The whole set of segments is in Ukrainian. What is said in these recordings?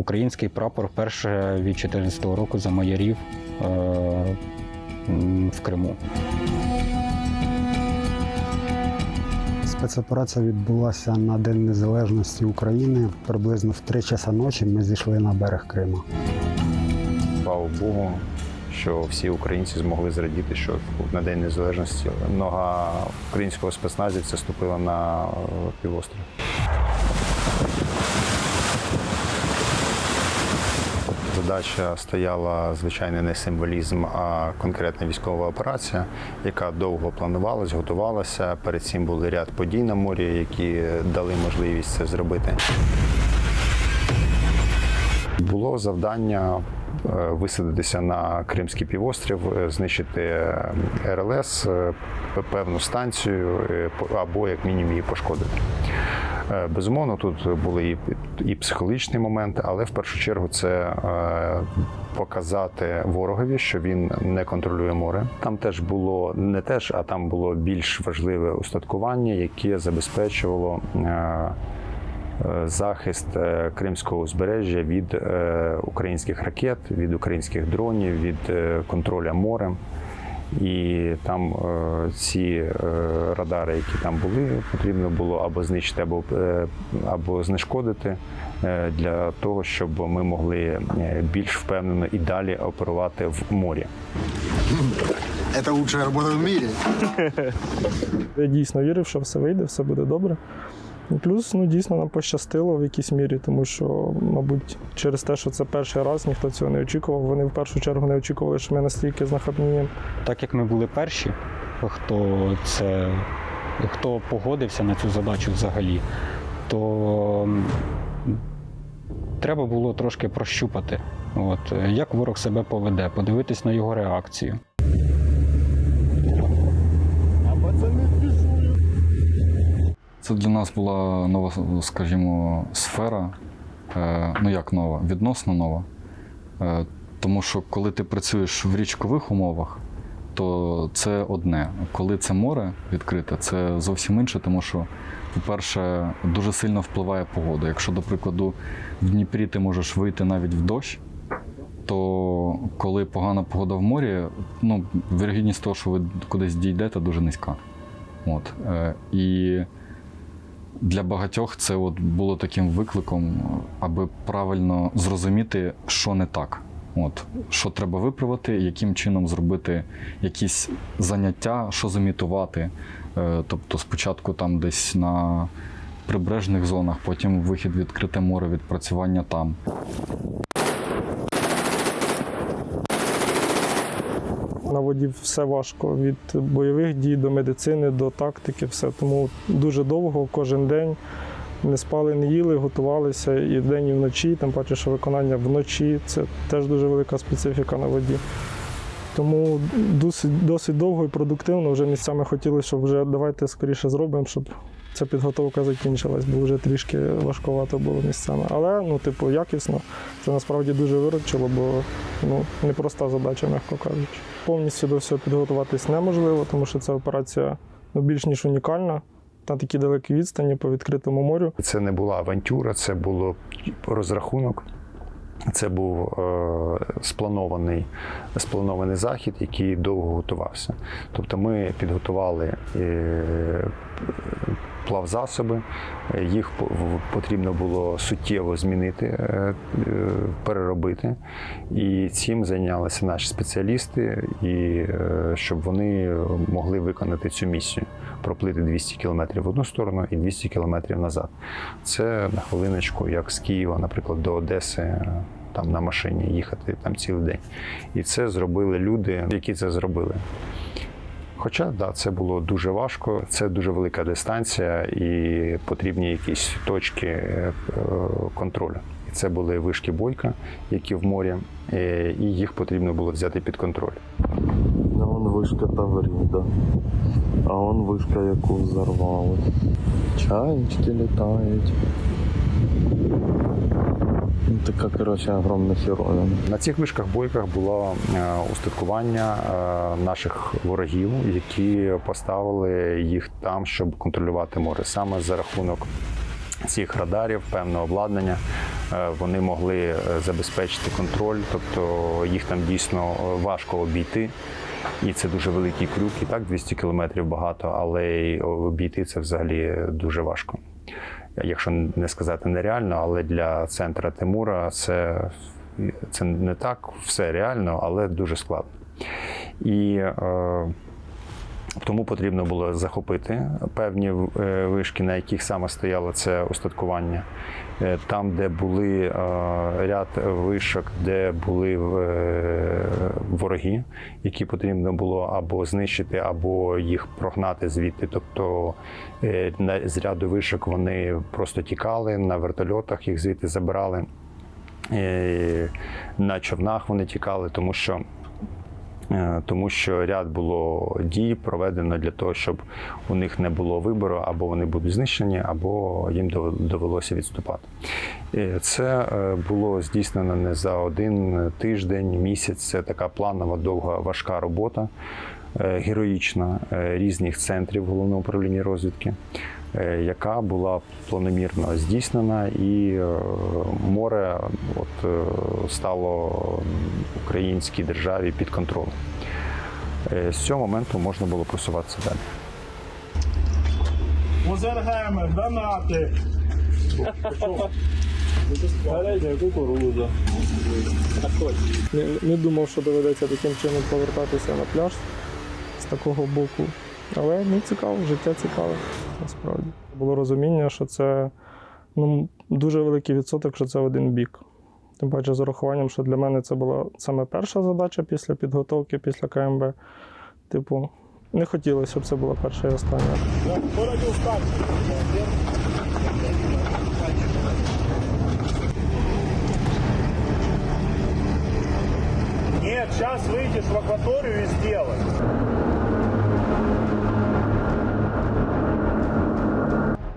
український прапор вперше від 2014 року замайорів е, в Криму. Спецоперація відбулася на День Незалежності України. Приблизно в 3 часа ночі ми зійшли на берег Криму. Слава Богу, що всі українці змогли зрадіти, що на День Незалежності нога українського спецназівця ступила на е, півострів. Задача стояла, звичайно, не символізм, а конкретна військова операція, яка довго планувалась, готувалася. Перед цим були ряд подій на морі, які дали можливість це зробити. Було завдання е, висадитися на Кримський півострів, е, знищити е, РЛС, певну станцію або як мінімум її пошкодити. Е, Безумовно, тут були і, і психологічні моменти, але в першу чергу це е, показати ворогові, що він не контролює море. Там теж було не теж, а там було більш важливе устаткування, яке забезпечувало. е, захист Кримського узбережжя від українських ракет, від українських дронів, від контроля морем. І там е, ці е, радари, які там були, потрібно було або знищити, або, е, або знешкодити е, для того, щоб ми могли більш впевнено і далі оперувати в морі. Это лучшая работа в мире. Я дійсно вірив, що все вийде, все буде добре. І плюс, ну дійсно нам пощастило в якійсь мірі, тому що, мабуть, через те, що це перший раз, ніхто цього не очікував. Вони в першу чергу не очікували, що ми настільки знахабніємо. Так як ми були перші, хто це хто погодився на цю задачу взагалі, то треба було трошки прощупати, от, як ворог себе поведе, подивитись на його реакцію. Це для нас була нова, скажімо, сфера. Е, Ну як нова, відносно нова. Е, Тому що коли ти працюєш в річкових умовах, то це одне. Коли це море відкрите, це зовсім інше, тому що, по-перше, дуже сильно впливає погода. Якщо, до прикладу, в Дніпрі ти можеш вийти навіть в дощ, то коли погана погода в морі, ну, вірогідність того, що ви кудись дійдете, дуже низька. От. Е, І для багатьох це от було таким викликом, аби правильно зрозуміти, що не так. От, що треба виправити, яким чином зробити якісь заняття, що замітувати. Е, Тобто спочатку там десь на прибережних зонах, потім вихід в відкрите море, відпрацювання там. На воді все важко від бойових дій до медицини, до тактики, все. Тому дуже довго, кожен день не спали, не їли, готувалися і вдень, і вночі, тим паче, що виконання вночі це теж дуже велика специфіка на воді. Тому досить, досить довго і продуктивно вже місцями хотіли, щоб вже давайте скоріше зробимо, щоб ця підготовка закінчилась, бо вже трішки важкувато було місцями. Але ну, типу, якісно це насправді дуже виручило, бо ну, непроста задача, м'яко кажучи. Повністю до всього підготуватись неможливо, тому що ця операція ну, більш ніж унікальна. На такій далекій відстані по відкритому морю. Це не була авантюра, це було розрахунок. Це був е, спланований, спланований захід, який довго готувався. Тобто ми підготували е, плавзасоби, їх потрібно було суттєво змінити, е, е, переробити. І цим зайнялися наші спеціалісти, і е, щоб вони могли виконати цю місію проплити 200 кілометрів в одну сторону і 200 кілометрів назад. Це на хвилиночку, як з Києва, наприклад, до Одеси. Там на машині їхати там цілий день. І це зробили люди, які це зробили. Хоча да, це було дуже важко, це дуже велика дистанція і потрібні якісь точки е, контролю. Це були вишки бойка, які в морі, е, і їх потрібно було взяти під контроль. Вон вишка Таврида. А вон вишка, яку взорвали. Чаечки літають. Ну, Така, коротше, огромна херовина. На цих вишках бойках було е, устаткування е, наших ворогів, які поставили їх там, щоб контролювати море. Саме за рахунок цих радарів, певного обладнання, е, вони могли забезпечити контроль, тобто їх там дійсно важко обійти. І це дуже великий крюк, і так 200 кілометрів багато, але обійти це взагалі дуже важко. Якщо не сказати нереально, але для центра Тимура це, це не так все реально, але дуже складно. І е, тому потрібно було захопити певні е, вишки, на яких саме стояло це устаткування. Е, Там, де були е, ряд вишок, де були вороги, які потрібно було або знищити, або їх прогнати звідти. Тобто з ряду вишок вони просто тікали на вертольотах, їх звідти забирали. На човнах вони тікали, тому що тому що ряд було дій проведено для того, щоб у них не було вибору, або вони будуть знищені, або їм довелося відступати. Е, Це е, було здійснено не за один тиждень, місяць. Це така планова, довга, важка робота, е, героїчна е, різних центрів головного управління розвідки. Е, Яка була планомірно здійснена, і е, море от, е, стало українській державі під контролем. З цього моменту можна було просуватися далі. Озергеми, гранати. Передня кукурудза. Не, не думав, що доведеться таким чином повертатися на пляж з такого боку. Але ну, цікаво, життя цікаве, насправді. Було розуміння, що це ну, дуже великий відсоток, що це один бік. Тим паче з урахуванням, що для мене це була саме перша задача після підготовки, після КМБ. Типу, не хотілося, щоб це була перша і остання. Нет, сейчас выйдешь в акваторию и сделай.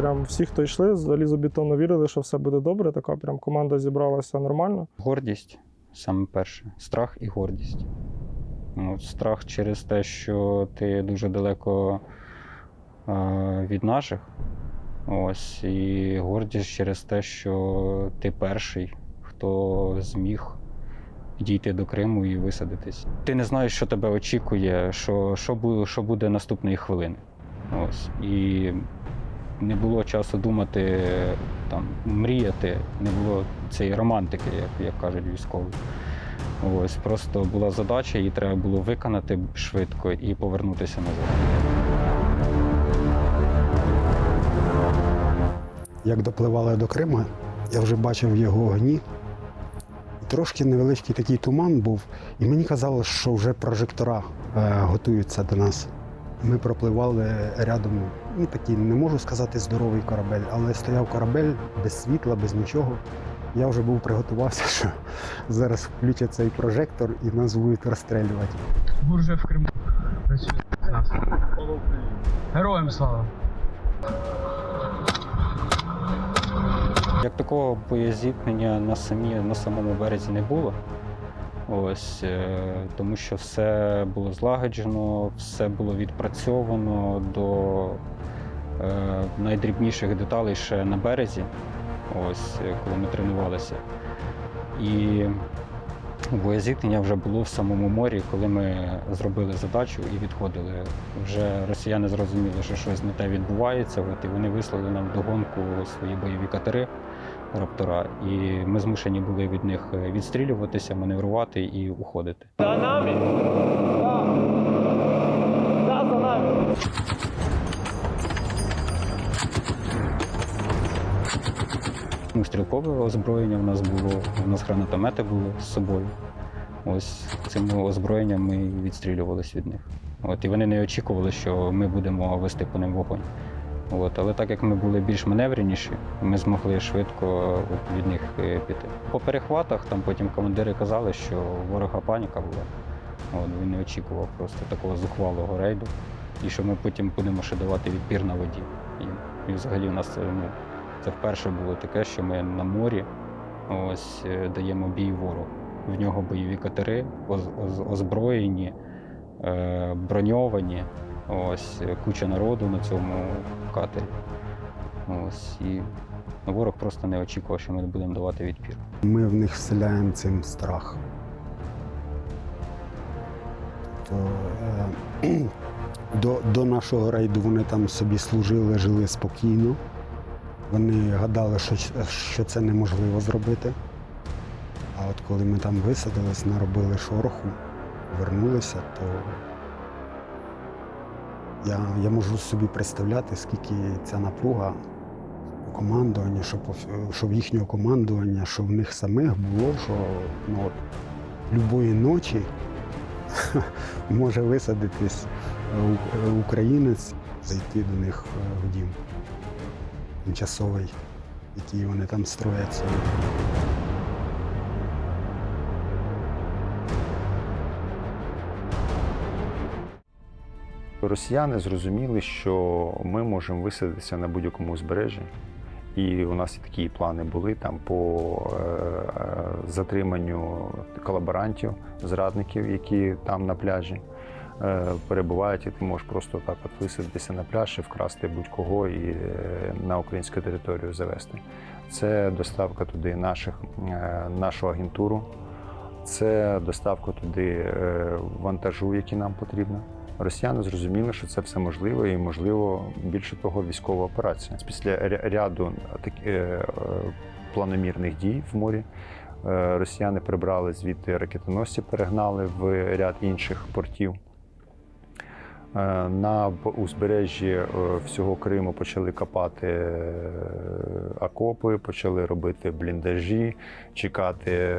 Прям всі, хто йшли, залізобетонно вірили, що все буде добре. Така прям команда зібралася нормально. Гордість саме перше. Страх і гордість. Ну, От, страх через те, що ти дуже далеко е, від наших. Ось, і гордість через те, що ти перший, хто зміг дійти до Криму і висадитись. Ти не знаєш, що тебе очікує, що, що, що буде наступної хвилини. Ось. І не було часу думати, там, мріяти, не було цієї романтики, як, як кажуть військові. Ось просто була задача, її треба було виконати швидко і повернутися назад. Як допливали до Криму, я вже бачив його огні. Трошки невеличкий такий туман був, і мені казали, що вже прожектора е, готуються до нас. Ми пропливали рядом, ну такий, не можу сказати, здоровий корабель, але стояв корабель без світла, без нічого. Я вже був приготувався, що зараз включать цей прожектор і нас будуть розстрілювати. Бурже в Криму. Працює нас. Героям слава! Як такого боєзіткнення на, самі, на самому березі не було. Ось, е, тому що все було злагоджено, все було відпрацьовано до найдрібніших деталей ще на березі, ось, коли ми тренувалися. І боєзіткнення вже було в самому морі, коли ми зробили задачу і відходили. Вже росіяни зрозуміли, що щось не те відбувається, от, і вони вислали нам вдогонку свої бойові катери раптора, і ми змушені були від них відстрілюватися, маневрувати і уходити. За нами. Да. Да, за нами. Стрілкове озброєння в нас було, у нас гранатомети були з собою. Ось цим озброєнням ми відстрілювалися від них. От, і вони не очікували, що ми будемо вести по ним вогонь. От, але так як ми були більш маневреніші, ми змогли швидко від них е, піти. По перехватах там потім командири казали, що ворога паніка була. От, він не очікував просто такого зухвалого рейду. І що ми потім будемо ще давати відпір на воді. І, і взагалі в нас це, ну, це вперше було таке, що ми на морі ось е, даємо бій ворогу. В нього бойові катери, оз- оз- озброєні, е, броньовані. Ось е, куча народу на цьому катері. Ось, і ворог просто не очікував, що ми будемо давати відпір. Ми в них вселяємо цим страх. То, е, до, до нашого рейду вони там собі служили, жили спокійно. Вони гадали, що, що це неможливо зробити. А от коли ми там висадились, наробили шороху, вернулися, то я, я можу собі представляти, скільки ця напруга у командуванні, що, що в їхнього командування, що в них самих було, що ну, от, любої ночі може висадитись українець, зайти до них е, в дім тимчасовий, який вони там строять. Росіяни зрозуміли, що ми можемо висадитися на будь-якому узбережжі. І у нас і такі плани були там по е, е, затриманню колаборантів, зрадників, які там на пляжі перебувають, і ти можеш просто так от висадитися на пляж і вкрасти будь-кого і е, на українську територію завести. Це доставка туди наших, е, нашу агентуру, це доставка туди е, вантажу, який нам потрібно. Росіяни зрозуміли, що це все можливо і можливо більше того військова операція. Після ряду е, е, планомірних дій в морі е, росіяни прибрали звідти ракетоносці, перегнали в ряд інших портів. Е, На узбережжі е, всього Криму почали копати е, окопи, почали робити бліндажі, чекати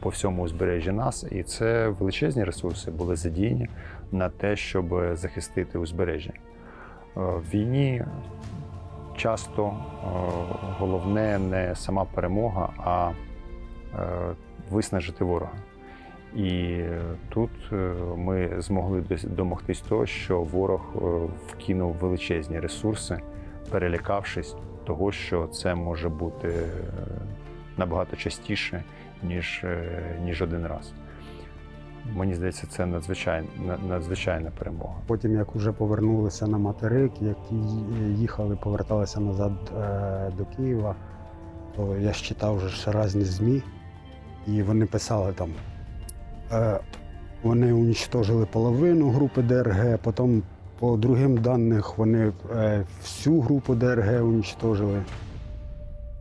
по всьому узбережжі нас. І це величезні ресурси були задіяні на те, щоб захистити узбережжя. В війні часто головне не сама перемога, а виснажити ворога. І тут е, ми змогли домогтись того, що ворог е, вкинув величезні ресурси, перелякавшись того, що це може бути е, набагато частіше, ніж, ніж один раз. Мені здається, це надзвичайна, надзвичайна перемога. Потім, як вже повернулися на материк, які їхали, поверталися назад до Києва, то я читав вже ще різні ЗМІ, і вони писали там, вони унічтожили половину групи ДРГ, потім по другим даних вони е, всю групу ДРГ унічтожили,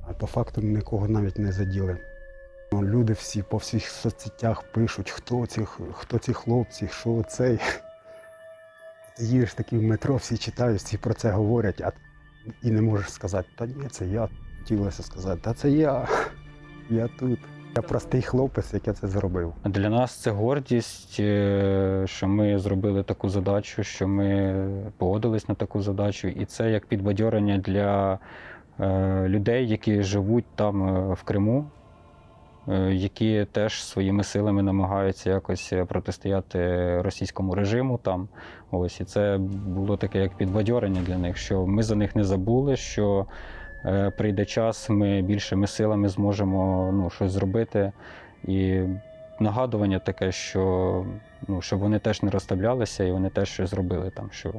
а по факту нікого навіть не заділи. Ну, Люди всі по всіх соцсетях пишуть, хто ці, хто ці хлопці, що цей. Ти їдеш такий в метро, всі читають, всі про це говорять, а і не можеш сказати, та ні, це я. Хотілося сказати, та це я, я тут. Я простий хлопець, який це зробив. Для нас це гордість, е, що ми зробили таку задачу, що ми погодились на таку задачу, і це як підбадьорення для е, людей, які живуть там е, в Криму, які теж своїми силами намагаються якось протистояти російському режиму там. Ось і це було таке як підбадьорення для них, що ми за них не забули. що Прийде час, ми більшими силами зможемо ну, щось зробити. І нагадування таке, що ну, щоб вони теж не розставлялися і вони теж щось зробили там, що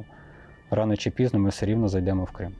рано чи пізно ми все рівно зайдемо в Крим.